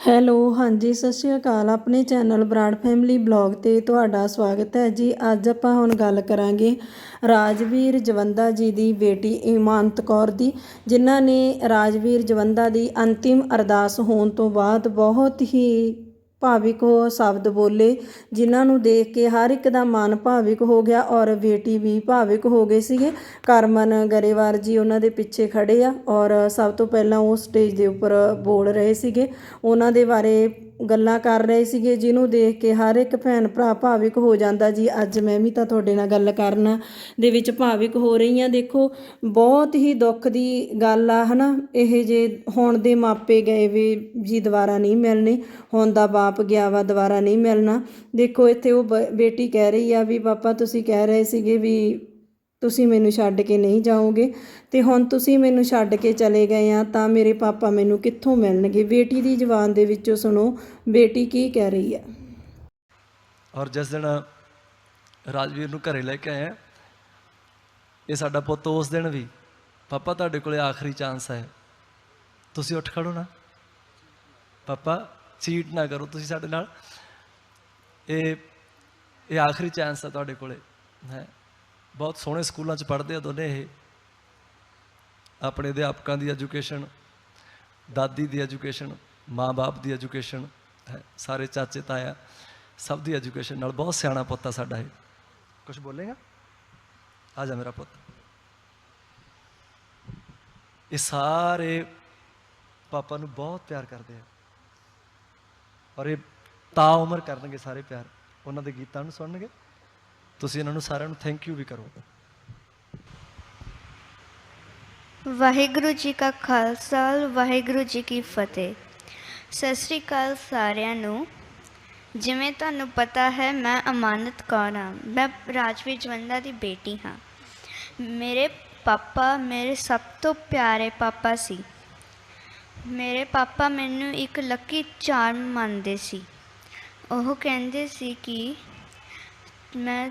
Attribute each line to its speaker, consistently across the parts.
Speaker 1: Hello, ਹਾਂਜੀ, ਸਤਿ ਸ਼੍ਰੀ ਅਕਾਲ। ਆਪਣੇ ਚੈਨਲ ਬਰਾੜ ਫੈਮਿਲੀ ਬਲੌਗ ਤੇ ਤੁਹਾਡਾ ਸਵਾਗਤ ਹੈ ਜੀ। ਅੱਜ ਆਪਾਂ ਹੁਣ ਗੱਲ ਕਰਾਂਗੇ ਰਾਜਵੀਰ ਜਵੰਦਾ ਜੀ ਦੀ ਬੇਟੀ ਇਮਾਨਤ ਕੌਰ ਦੀ, ਜਿਨ੍ਹਾਂ ਨੇ ਰਾਜਵੀਰ ਜਵੰਦਾ ਦੀ ਅੰਤਿਮ ਅਰਦਾਸ ਹੋਣ ਤੋਂ ਬਾਅਦ ਬਹੁਤ ਹੀ ਭਾਵਿਕ ਉਹ ਸ਼ਬਦ ਬੋਲੇ, ਜਿਨ੍ਹਾਂ ਨੂੰ ਦੇਖ ਕੇ ਹਰ ਇੱਕ ਦਾ ਮਨ ਭਾਵਿਕ ਹੋ ਗਿਆ ਔਰ ਬੇਟੀ ਵੀ ਭਾਵਿਕ ਹੋ ਗਏ ਸੀਗੇ। ਕਰਮਨ ਗਰੇਵਾਰ ਜੀ ਉਹਨਾਂ ਦੇ ਪਿੱਛੇ ਖੜੇ ਆ ਔਰ ਸਭ ਤੋਂ ਪਹਿਲਾਂ ਉਹ ਸਟੇਜ ਦੇ ਉੱਪਰ ਬੋਲ ਰਹੇ ਸੀਗੇ। ਉਹਨਾਂ ਦੇ ਬਾਰੇ ਗੱਲਾਂ ਕਰ ਰਹੇ ਸੀਗੇ, ਜਿਹਨੂੰ ਦੇਖ ਕੇ ਹਰ ਇੱਕ ਭੈਣ ਭਰਾ ਭਾਵਿਕ ਹੋ ਜਾਂਦਾ, ਜੀ, ਅੱਜ ਮੈਂ ਵੀ ਤਾਂ ਤੁਹਾਡੇ ਨਾਲ ਗੱਲ ਕਰਨਾ ਦੇ ਵਿੱਚ ਭਾਵਿਕ ਹੋ ਰਹੀ ਹਾਂ। ਦੇਖੋ, ਬਹੁਤ ਹੀ ਦੁੱਖ ਦੀ ਗੱਲ ਆ, ਹਨਾ? ਇਹ ਜੇ ਹੁਣ ਦੇ ਮਾਪੇ ਗਏ ਵੇ, ਜੀ, ਦੁਬਾਰਾ ਨਹੀਂ ਮਿਲਣੇ। ਹੁਣ ਦਾ ਬਾਪ ਗਿਆ ਵਾ, ਦੁਬਾਰਾ ਨਹੀਂ ਮਿਲਣਾ। ਦੇਖੋ, ਇੱਥੇ ਉਹ ਬ- ਬੇਟੀ ਕਹਿ ਰਹੀ ਆ ਵੀ, ਪਾਪਾ, ਤੁਸੀਂ ਕਹਿ ਰਹੇ ਸੀਗੇ ਵੀ ਤੁਸੀਂ ਮੈਨੂੰ ਛੱਡ ਕੇ ਨਹੀਂ ਜਾਓਗੇ ਤੇ ਹੁਣ ਤੁਸੀਂ ਮੈਨੂੰ ਛੱਡ ਕੇ ਚਲੇ ਗਏ ਆ ਤਾਂ ਮੇਰੇ ਪਾਪਾ ਮੈਨੂੰ ਕਿੱਥੋਂ ਮਿਲਣਗੇ? ਬੇਟੀ ਦੀ ਜ਼ੁਬਾਨ ਦੇ ਵਿੱਚੋਂ ਸੁਣੋ, ਬੇਟੀ ਕੀ ਕਹਿ ਰਹੀ ਹੈ?
Speaker 2: ਔਰ ਜਿਸ ਦਿਨ ਰਾਜਵੀਰ ਨੂੰ ਘਰੇ ਲੈ ਕੇ ਆਏ ਇਹ ਸਾਡਾ ਪੁੱਤ ਉਸ ਦਿਨ ਵੀ, ਪਾਪਾ, ਤੁਹਾਡੇ ਕੋਲੇ ਆਖਰੀ ਚਾਂਸ ਹੈ। ਤੁਸੀਂ ਉੱਠ ਖੜੋ ਨਾ। ਪਾਪਾ, ਚੀਟ ਨਾ ਕਰੋ ਤੁਸੀਂ ਸਾਡੇ ਨਾਲ। ਇਹ ਇਹ ਆਖਰੀ ਚਾਂਸ ਹੈ ਤੁਹਾਡੇ ਕੋਲੇ, ਹੈ। ਬਹੁਤ ਸੋਹਣੇ ਸਕੂਲਾਂ 'ਚ ਪੜ੍ਹਦੇ ਆ ਦੋਨੇ ਇਹ। ਆਪਣੇ ਅਧਿਆਪਕਾਂ ਦੀ ਐਜੂਕੇਸ਼ਨ ਦਾਦੀ ਦੀ ਐਜੂਕੇਸ਼ਨ ਮਾਂ-ਬਾਪ ਦੀ ਐਜੂਕੇਸ਼ਨ ਹੈ ਸਾਰੇ ਚਾਚੇ ਤਾਇਆ ਸਭ ਦੀ ਐਜੂਕੇਸ਼ਨ ਨਾਲ ਬਹੁਤ ਸਿਆਣਾ ਪੁੱਤ ਆ ਸਾਡਾ ਇਹ। ਕੁਝ ਬੋਲੇਗਾ? ਆ ਜਾ ਮੇਰਾ ਪੁੱਤ। ਇਹ ਸਾਰੇ ਪਾਪਾ ਨੂੰ ਬਹੁਤ ਪਿਆਰ ਕਰਦੇ ਆ। ਔਰ ਇਹ ਤਾਂ ਉਮਰ ਕਰਨਗੇ ਸਾਰੇ ਪਿਆਰ। ਉਹਨਾਂ ਦੇ ਗੀਤਾਂ ਨੂੰ ਸੁਣਨਗੇ। ਤੁਸੀਂ ਇਹਨਾਂ ਨੂੰ ਸਾਰਿਆਂ ਨੂੰ ਥੈਂਕ ਯੂ ਵੀ ਕਰੋ।
Speaker 3: ਵਾਹਿਗੁਰੂ ਜੀ ਕਾ ਖਾਲਸਾ, ਵਾਹਿਗੁਰੂ ਜੀ ਕੀ ਫਤਿਹ। ਸਤਿ ਸ੍ਰੀ ਅਕਾਲ ਸਾਰਿਆਂ ਨੂੰ। ਜਿਵੇਂ ਤੁਹਾਨੂੰ ਪਤਾ ਹੈ, ਮੈਂ ਅਮਾਨਤ ਕੌਰ ਹਾਂ। ਮੈਂ ਰਾਜਵੀਰ ਜਵੰਦਾ ਦੀ ਬੇਟੀ ਹਾਂ। ਮੇਰੇ ਪਾਪਾ ਮੇਰੇ ਸਭ ਤੋਂ ਪਿਆਰੇ ਪਾਪਾ ਸੀ। ਮੇਰੇ ਪਾਪਾ ਮੈਨੂੰ ਇੱਕ ਲੱਕੀ ਚਾਰਮ ਮੰਨਦੇ ਸੀ। ਉਹ ਕਹਿੰਦੇ ਸੀ ਕਿ ਮੈਂ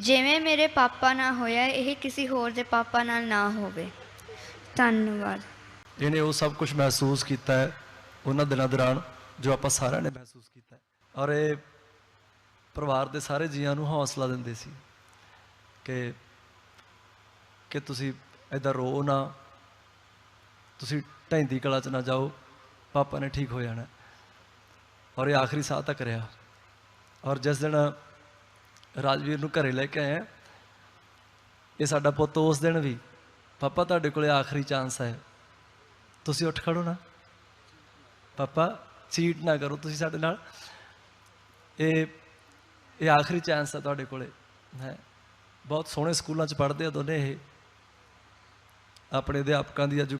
Speaker 3: ਜਿਵੇਂ ਮੇਰੇ ਪਾਪਾ ਨਾਲ ਹੋਇਆ, ਇਹ ਕਿਸੇ ਹੋਰ ਦੇ ਪਾਪਾ ਨਾਲ ਨਾ ਹੋਵੇ। ਧੰਨਵਾਦ।
Speaker 2: ਇਹਨੇ ਉਹ ਸਭ ਕੁਝ ਮਹਿਸੂਸ ਕੀਤਾ ਹੈ, ਉਹਨਾਂ ਦਿਨਾਂ ਦੌਰਾਨ ਜੋ ਆਪਾਂ ਸਾਰਿਆਂ ਨੇ ਮਹਿਸੂਸ ਕੀਤਾ ਹੈ। ਔਰ ਇਹ ਪਰਿਵਾਰ ਦੇ ਸਾਰੇ ਜੀਆਂ ਨੂੰ ਹੌਸਲਾ ਦਿੰਦੇ ਸੀ ਕਿ ਕਿ ਤੁਸੀਂ ਏਦਾਂ ਰੋ ਨਾ, ਤੁਸੀਂ ਢੈਂਦੀ ਕਲਾ 'ਚ ਨਾ ਜਾਓ, ਪਾਪਾ ਨੇ ਠੀਕ ਹੋ ਜਾਣਾ। ਔਰ ਇਹ ਆਖਰੀ ਸਾਹ ਤੱਕ ਰਿਹਾ। ਔਰ ਜਿਸ ਦਿਨ ਰਾਜਵੀਰ ਨੂੰ ਘਰੇ ਲੈ ਕੇ ਆਏ ਆ। ਇਹ ਸਾਡਾ ਪੁੱਤ ਉਸ ਦਿਨ ਵੀ, ਪਾਪਾ, ਤੁਹਾਡੇ ਕੋਲੇ ਆਖਰੀ ਚਾਂਸ ਹੈ। ਤੁਸੀਂ ਉੱਠ ਖੜੋ ਨਾ। ਪਾਪਾ, ਚੀਟ ਨਾ ਕਰੋ ਤੁਸੀਂ ਸਾਡੇ ਨਾਲ। ਇਹ ਇਹ ਆਖਰੀ ਚਾਂਸ ਹੈ ਤੁਹਾਡੇ ਕੋਲੇ। ਹੈ। ਬਹੁਤ ਸੋਹਣੇ ਸਕੂਲਾਂ 'ਚ ਪੜ੍ਹਦੇ ਆ ਦੋਨੇ ਇਹ। ਆਪਣੇ ਅਧਿਆਪਕਾਂ ਦੀ ਐਜੂ